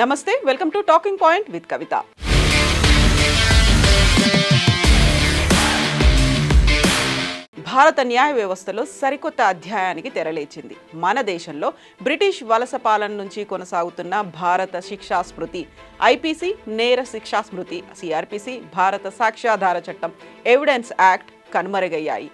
నమస్తే welcome to Talking Point with Kavitha భారత న్యాయ వ్యవస్థలో సరికొత్త అధ్యాయానికి తెరలేచింది. మన దేశంలో బ్రిటిష్ వలస పాలన నుంచి కొనసాగుతున్న భారత శిక్షా స్మృతి ఐపీసీ నేర శిక్షా స్మృతి సిఆర్పిసి భారత సాక్ష్యాధార చట్టం ఎవిడెన్స్ యాక్ట్ కనుమరుగయ్యాయి.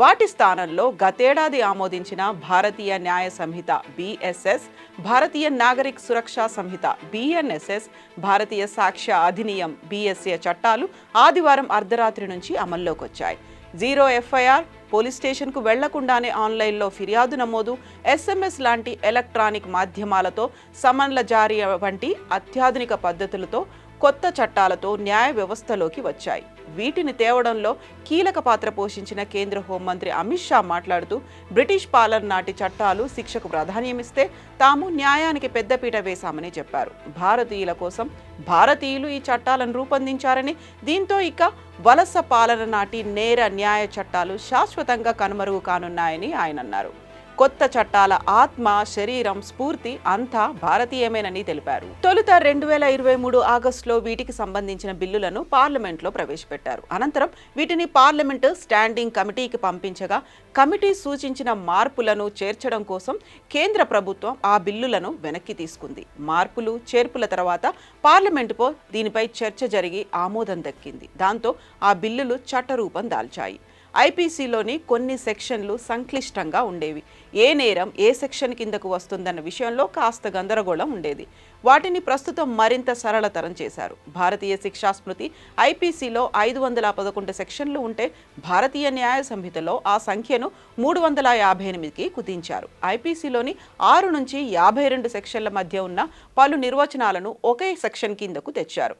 వాటి స్థానంలో గతేడాది ఆమోదించిన Bharatiya Nyaya Sanhita BSS Bharatiya Nagarik Suraksha Sanhita BNSS Bharatiya Sakshya Adhiniyam BSA చట్టాలు ఆదివారం అర్ధరాత్రి నుంచి అమల్లోకి వచ్చాయి. జీరో ఎఫ్ఐఆర్ పోలీస్ స్టేషన్కు వెళ్ళకుండానే ఆన్లైన్లో ఫిర్యాదు నమోదు ఎస్ఎంఎస్ లాంటి ఎలక్ట్రానిక్ మాధ్యమాలతో సమన్ల జారీ వంటి అత్యాధునిక పద్ధతులతో కొత్త చట్టాలతో న్యాయ వ్యవస్థలోకి వచ్చాయి. వీటిని తేవడంలో కీలక పాత్ర పోషించిన కేంద్ర హోంమంత్రి అమిత్ షా మాట్లాడుతూ బ్రిటిష్ పాలన నాటి చట్టాలు శిక్షకు ప్రాధాన్యమిస్తే తాము న్యాయానికి పెద్దపీట వేశామని చెప్పారు. భారతీయుల కోసం భారతీయులు ఈ చట్టాలను రూపొందించారని దీంతో ఇక వలస పాలన నాటి నేర న్యాయ చట్టాలు శాశ్వతంగా కనుమరుగు కానున్నాయని ఆయన అన్నారు. కొత్త చట్టాల ఆత్మ శరీరం స్ఫూర్తి అంతా భారతీయమేనని తెలిపారు. తొలుత రెండు వేల ఇరవై మూడు ఆగస్టులో వీటికి సంబంధించిన బిల్లులను పార్లమెంట్లో ప్రవేశపెట్టారు. అనంతరం వీటిని పార్లమెంటు స్టాండింగ్ కమిటీకి పంపించగా కమిటీ సూచించిన మార్పులను చేర్చడం కోసం కేంద్ర ప్రభుత్వం ఆ బిల్లులను వెనక్కి తీసుకుంది. మార్పులు చేర్పుల తర్వాత పార్లమెంటుపై దీనిపై చర్చ జరిగి ఆమోదం దక్కింది. దాంతో ఆ బిల్లులు చట్టరూపం దాల్చాయి. ఐపీసీలోని కొన్ని సెక్షన్లు సంక్లిష్టంగా ఉండేవి. ఏ నేరం ఏ సెక్షన్ కిందకు వస్తుందన్న విషయంలో కాస్త గందరగోళం ఉండేది. వాటిని ప్రస్తుతం మరింత సరళతరం చేశారు. భారతీయ శిక్షా స్మృతి ఐపీసీలో ఐదు వందల పదకొండు సెక్షన్లు ఉంటే భారతీయ న్యాయ సంహితలో ఆ సంఖ్యను మూడు వందల యాభై ఎనిమిదికి కుదించారు. ఐపీసీలోని ఆరు నుంచి యాభై రెండు సెక్షన్ల మధ్య ఉన్న పలు నిర్వచనాలను ఒకే సెక్షన్ కిందకు తెచ్చారు.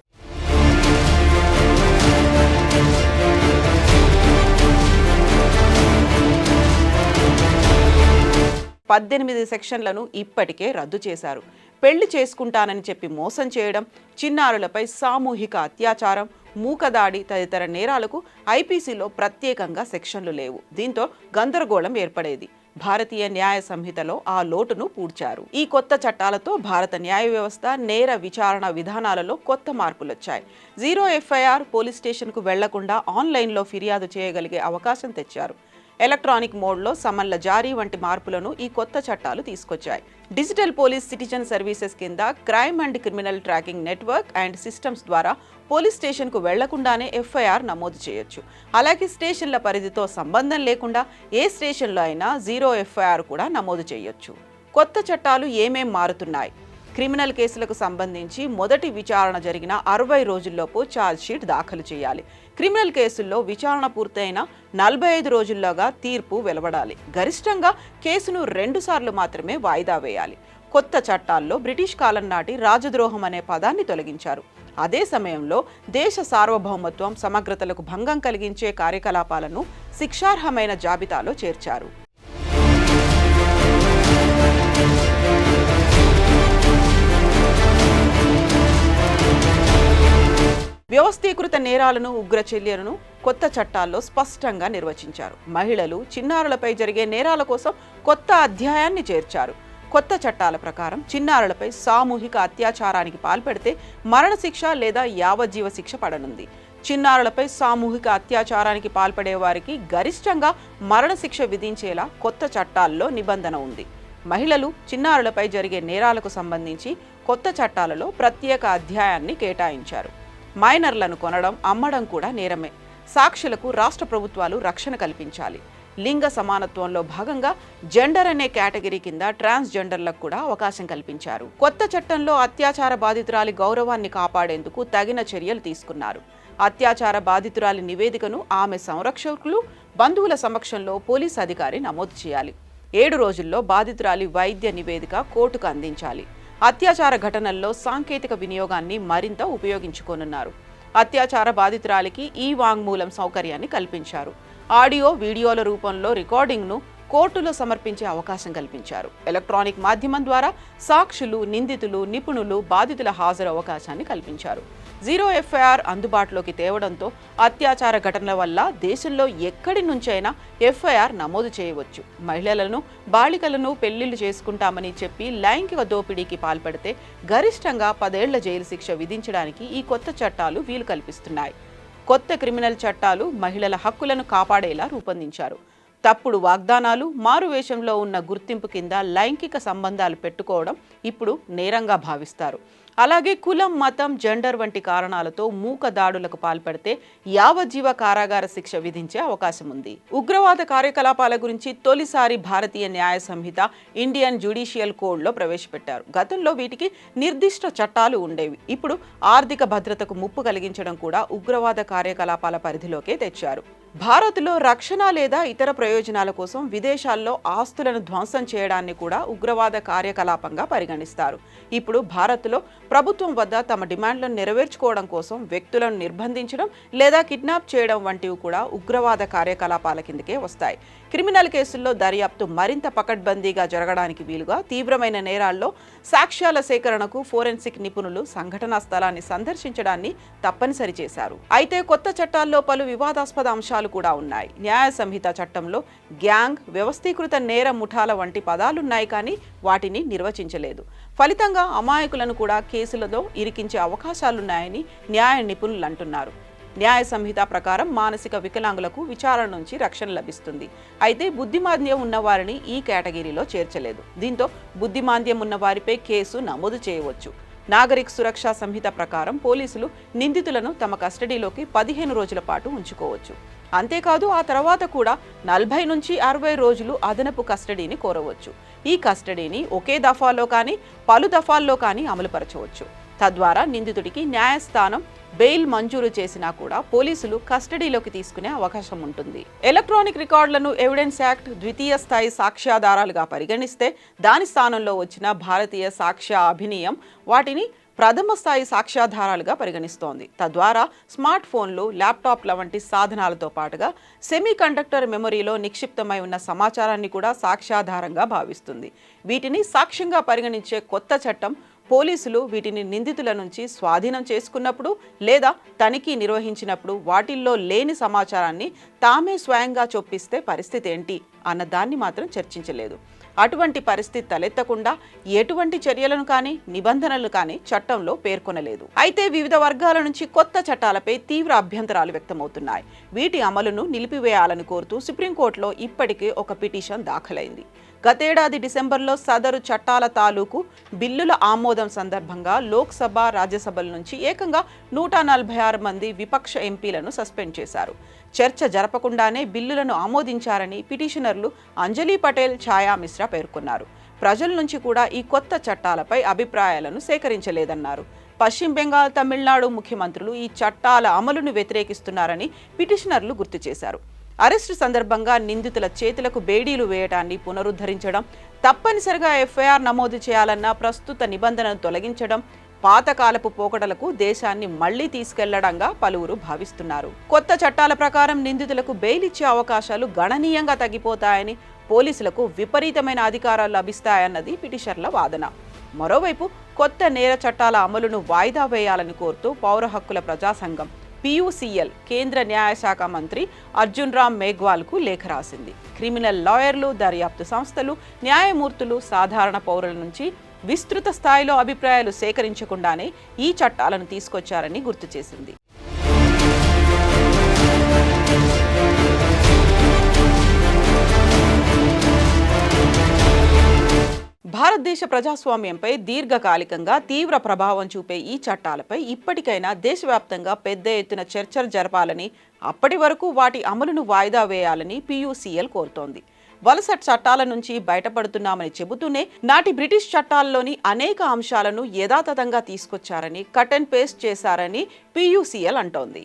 పద్దెనిమిది సెక్షన్లను ఇప్పటికే రద్దు చేశారు. పెళ్ళి చేసుకుంటానని చెప్పి మోసం చేయడం చిన్నారులపై సామూహిక అత్యాచారం మూకదాడి తదితర నేరాలకు ఐపీసీలో ప్రత్యేకంగా సెక్షన్లు లేవు. దీంతో గందరగోళం ఏర్పడేది. భారతీయ న్యాయ సంహితలో ఆ లోటును పూడ్చారు. ఈ కొత్త చట్టాలతో భారత న్యాయ వ్యవస్థ నేర విచారణ విధానాలలో కొత్త మార్పులొచ్చాయి. జీరో ఎఫ్ఐఆర్ పోలీస్ స్టేషన్కు వెళ్ళకుండా ఆన్లైన్లో ఫిర్యాదు చేయగలిగే అవకాశం తెచ్చారు. ఎలక్ట్రానిక్ మోడ్లో సమన్ల జారీ వంటి మార్పులను ఈ కొత్త చట్టాలు తీసుకొచ్చాయి. డిజిటల్ పోలీస్ సిటిజన్ సర్వీసెస్ కింద crime and criminal tracking network and systems ద్వారా పోలీస్ స్టేషన్కు వెళ్ళకుండానే ఎఫ్ఐఆర్ నమోదు చేయొచ్చు. అలాగే స్టేషన్ల పరిధితో సంబంధం లేకుండా ఏ స్టేషన్లో అయినా జీరో ఎఫ్ఐఆర్ కూడా నమోదు చేయొచ్చు. కొత్త చట్టాలు ఏమేం మారుతున్నాయి? క్రిమినల్ కేసులకు సంబంధించి మొదటి విచారణ జరిగిన అరవై రోజుల్లోపు ఛార్జ్షీట్ దాఖలు చేయాలి. క్రిమినల్ కేసుల్లో విచారణ పూర్తయిన నలభై ఐదు రోజుల్లోగా తీర్పు వెలువడాలి. గరిష్టంగా కేసును రెండుసార్లు మాత్రమే వాయిదా వేయాలి. కొత్త చట్టాల్లో బ్రిటిష్ కాలం నాటి రాజద్రోహం అనే పదాన్ని తొలగించారు. అదే సమయంలో దేశ సార్వభౌమత్వం సమగ్రతలకు భంగం కలిగించే కార్యకలాపాలను శిక్షార్హమైన జాబితాలో చేర్చారు. వ్యవస్థీకృత నేరాలను ఉగ్ర చర్యలను కొత్త చట్టాల్లో స్పష్టంగా నిర్వచించారు. మహిళలు చిన్నారులపై జరిగే నేరాల కోసం కొత్త అధ్యాయాన్ని చేర్చారు. కొత్త చట్టాల ప్రకారం చిన్నారులపై సామూహిక అత్యాచారానికి పాల్పడితే మరణశిక్ష లేదా యావజ్జీవ శిక్ష పడనుంది. చిన్నారులపై సామూహిక అత్యాచారానికి పాల్పడే వారికి గరిష్టంగా మరణశిక్ష విధించేలా కొత్త చట్టాల్లో నిబంధన ఉంది. మహిళలు చిన్నారులపై జరిగే నేరాలకు సంబంధించి కొత్త చట్టాలలో ప్రత్యేక అధ్యాయాన్ని కేటాయించారు. మైనర్లను కొనడం అమ్మడం కూడా నేరమే. సాక్షులకు రాష్ట్ర ప్రభుత్వాలు రక్షణ కల్పించాలి. లింగ సమానత్వంలో భాగంగా జెండర్ అనే కేటగిరీ కింద ట్రాన్స్జెండర్లకు కూడా అవకాశం కల్పించారు. కొత్త చట్టంలో అత్యాచార బాధితురాలి గౌరవాన్ని కాపాడేందుకు తగిన చర్యలు తీసుకున్నారు. అత్యాచార బాధితురాలి నివేదికను ఆమె సంరక్షకులు బంధువుల సమక్షంలో పోలీస్ అధికారి నమోదు చేయాలి. ఏడు రోజుల్లో బాధితురాలి వైద్య నివేదిక కోర్టుకు అందించాలి. అత్యాచార ఘటనల్లో సాంకేతిక వినియోగాన్ని మరింత ఉపయోగించుకోనున్నారు. అత్యాచార బాధితురాలికి ఈ వాంగ్మూలం సౌకర్యాన్ని కల్పించారు. ఆడియో వీడియోల రూపంలో రికార్డింగ్ను కోర్టులో సమర్పించే అవకాశం కల్పించారు. ఎలక్ట్రానిక్ మాధ్యమం ద్వారా సాక్షులు నిందితులు నిపుణులు బాధితుల హాజరు అవకాశాన్ని కల్పించారు. జీరో ఎఫ్ఐఆర్ అందుబాటులోకి తేవడంతో అత్యాచార ఘటనల వల్ల దేశంలో ఎక్కడి నుంచైనా ఎఫ్ఐఆర్ నమోదు చేయవచ్చు. మహిళలను బాలికలను పెళ్ళిళ్ళు చేసుకుంటామని చెప్పి లైంగిక దోపిడీకి పాల్పడితే గరిష్టంగా పదేళ్ళ జైలు శిక్ష విధించడానికి ఈ కొత్త చట్టాలు వీలు కల్పిస్తున్నాయి. కొత్త క్రిమినల్ చట్టాలు మహిళల హక్కులను కాపాడేలా రూపొందించారు. తప్పుడు వాగ్దానాలు మారువేషంలో ఉన్న గుర్తింపు కింద లైంగిక సంబంధాలు పెట్టుకోవడం ఇప్పుడు నేరంగా భావిస్తారు. అలాగే కులం మతం జెండర్ వంటి కారణాలతో మూక దాడులకు పాల్పడితే యావజ్జీవ కారాగార శిక్ష విధించే అవకాశం ఉంది. ఉగ్రవాద కార్యకలాపాల గురించి తొలిసారి భారతీయ న్యాయ సంహిత ఇండియన్ జ్యుడిషియల్ కోడ్లో ప్రవేశపెట్టారు. గతంలో వీటికి నిర్దిష్ట చట్టాలు ఉండేవి. ఇప్పుడు ఆర్థిక భద్రతకు ముప్పు కలిగించడం కూడా ఉగ్రవాద కార్యకలాపాల పరిధిలోకే తెచ్చారు. భారత్లో రక్షణ లేదా ఇతర ప్రయోజనాల కోసం విదేశాల్లో ఆస్తులను ధ్వంసం చేయడాన్ని కూడా ఉగ్రవాద కార్యకలాపంగా పరిగణిస్తారు. ఇప్పుడు భారత్లో ప్రభుత్వం వద్ద తమ డిమాండ్లను నెరవేర్చుకోవడం కోసం వ్యక్తులను నిర్బంధించడం లేదా కిడ్నాప్ చేయడం వంటివి కూడా ఉగ్రవాద కార్యకలాపాల కిందకే వస్తాయి. క్రిమినల్ కేసుల్లో దర్యాప్తు మరింత పకడ్బందీగా జరగడానికి వీలుగా తీవ్రమైన నేరాల్లో సాక్ష్యాల సేకరణకు ఫోరెన్సిక్ నిపుణులు సంఘటనా స్థలాన్ని సందర్శించడాన్ని తప్పనిసరి చేశారు. అయితే కొత్త చట్టాల్లో పలు వివాదాస్పద అంశాలు కూడా ఉన్నాయి. న్యాయ సంహిత చట్టంలో గ్యాంగ్ వ్యవస్థీకృత నేర ముఠాల వంటి పదాలున్నాయి కానీ వాటిని నిర్వచించలేదు. ఫలితంగా అమాయకులను కూడా కేసులతో ఇరికించే అవకాశాలున్నాయని న్యాయ నిపుణులు అంటున్నారు. న్యాయ సంహిత ప్రకారం మానసిక వికలాంగులకు విచారణ నుంచి రక్షణ లభిస్తుంది. అయితే బుద్ధిమాంద్యం ఉన్నవారిని ఈ కేటగిరీలో చేర్చలేదు. దీంతో బుద్ధిమాంద్యం ఉన్న వారిపై కేసు నమోదు చేయవచ్చు. నాగరిక్ సురక్షా సంహిత ప్రకారం పోలీసులు నిందితులను తమ కస్టడీలోకి పదిహేను రోజుల పాటు ఉంచుకోవచ్చు. అంతేకాదు ఆ తర్వాత కూడా నలభై నుంచి అరవై రోజులు అదనపు కస్టడీని కోరవచ్చు. ఈ కస్టడీని ఒకే దఫాలో కానీ పలు దఫాల్లో కానీ అమలుపరచవచ్చు. తద్వారా నిందితుడికి న్యాయస్థానం బెయిల్ మంజూరు చేసినా కూడా పోలీసులు కస్టడీలోకి తీసుకునే అవకాశం ఉంటుంది. ఎలక్ట్రానిక్ రికార్డులను ఎవిడెన్స్ యాక్ట్ ద్వితీయ స్థాయి సాక్ష్యాధారాలుగా పరిగణిస్తే దాని స్థానంలో వచ్చిన భారతీయ సాక్ష్య అభినయం వాటిని ప్రథమ స్థాయి సాక్ష్యాధారాలుగా పరిగణిస్తోంది. తద్వారా స్మార్ట్ ఫోన్లు ల్యాప్టాప్ల వంటి సాధనాలతో పాటుగా సెమీ కండక్టర్ మెమరీలో నిక్షిప్తమై ఉన్న సమాచారాన్ని కూడా సాక్ష్యాధారంగా భావిస్తుంది. వీటిని సాక్ష్యంగా పరిగణించే కొత్త చట్టం పోలీసులు వీటిని నిందితుల నుంచి స్వాధీనం చేసుకున్నప్పుడు లేదా తనిఖీ నిర్వహించినప్పుడు వాటిల్లో లేని సమాచారాన్ని తామే స్వయంగా చొప్పిస్తే పరిస్థితి ఏంటి అన్న దాన్ని మాత్రం చర్చించలేదు. అటువంటి పరిస్థితి తలెత్తకుండా ఎటువంటి చర్యలను కానీ నిబంధనలు కానీ చట్టంలో పేర్కొనలేదు. అయితే వివిధ వర్గాల నుంచి కొత్త చట్టాలపై తీవ్ర అభ్యంతరాలు వ్యక్తమవుతున్నాయి. వీటి అమలును నిలిపివేయాలని కోరుతూ సుప్రీంకోర్టులో ఇప్పటికే ఒక పిటిషన్ దాఖలైంది. గతేడాది డిసెంబర్లో సదరు చట్టాల తాలూకు బిల్లుల ఆమోదం సందర్భంగా లోక్సభ రాజ్యసభల నుంచి ఏకంగా నూట నలభై ఆరు మంది విపక్ష ఎంపీలను సస్పెండ్ చేశారు. చర్చ జరపకుండానే బిల్లులను ఆమోదించారని పిటిషనర్లు అంజలి పటేల్ ఛాయా మిశ్రా పేర్కొన్నారు. ప్రజల నుంచి కూడా ఈ కొత్త చట్టాలపై అభిప్రాయాలను సేకరించలేదన్నారు. పశ్చిమ బెంగాల్ తమిళనాడు ముఖ్యమంత్రులు ఈ చట్టాల అమలును వ్యతిరేకిస్తున్నారని పిటిషనర్లు గుర్తు చేశారు. అరెస్టు సందర్భంగా నిందితుల చేతులకు బేడీలు వేయడాన్ని పునరుద్ధరించడం తప్పనిసరిగా ఎఫ్ఐఆర్ నమోదు చేయాలన్న ప్రస్తుత నిబంధనను తొలగించడం పాతకాలపు పోకడలకు దేశాన్ని మళ్ళీ తీసుకెళ్ళడంగా పలువురు భావిస్తున్నారు. కొత్త చట్టాల ప్రకారం నిందితులకు బెయిల్ ఇచ్చే అవకాశాలు గణనీయంగా తగ్గిపోతాయని పోలీసులకు విపరీతమైన అధికారాలు లభిస్తాయన్నది పిటిషర్ల వాదన. మరోవైపు కొత్త నేర చట్టాల అమలును వాయిదా వేయాలని కోరుతూ పౌర హక్కుల ప్రజాసంఘం పియూసీఎల్ కేంద్ర న్యాయశాఖ మంత్రి అర్జున్ రామ్ మేఘ్వాల్కు లేఖ రాసింది. క్రిమినల్ లాయర్లు దర్యాప్తు సంస్థలు న్యాయమూర్తులు సాధారణ పౌరుల నుంచి విస్తృత స్థాయిలో అభిప్రాయాలు సేకరించకుండానే ఈ చట్టాలను తీసుకొచ్చారని గుర్తు చేసింది. భారతదేశ ప్రజాస్వామ్యంపై దీర్ఘకాలికంగా తీవ్ర ప్రభావం చూపే ఈ చట్టాలపై ఇప్పటికైనా దేశవ్యాప్తంగా పెద్ద ఎత్తున చర్చలు జరపాలని అప్పటి వరకు వాటి అమలును వాయిదా వేయాలని పీయూసీఎల్ కోరుతోంది. వలస చట్టాల నుంచి బయటపడుతున్నామని చెబుతూనే నాటి బ్రిటిష్ చట్టాల్లోని అనేక అంశాలను యథాతథంగా తీసుకొచ్చారని కట్ అండ్ పేస్ట్ చేశారని పీయూసీఎల్ అంటోంది.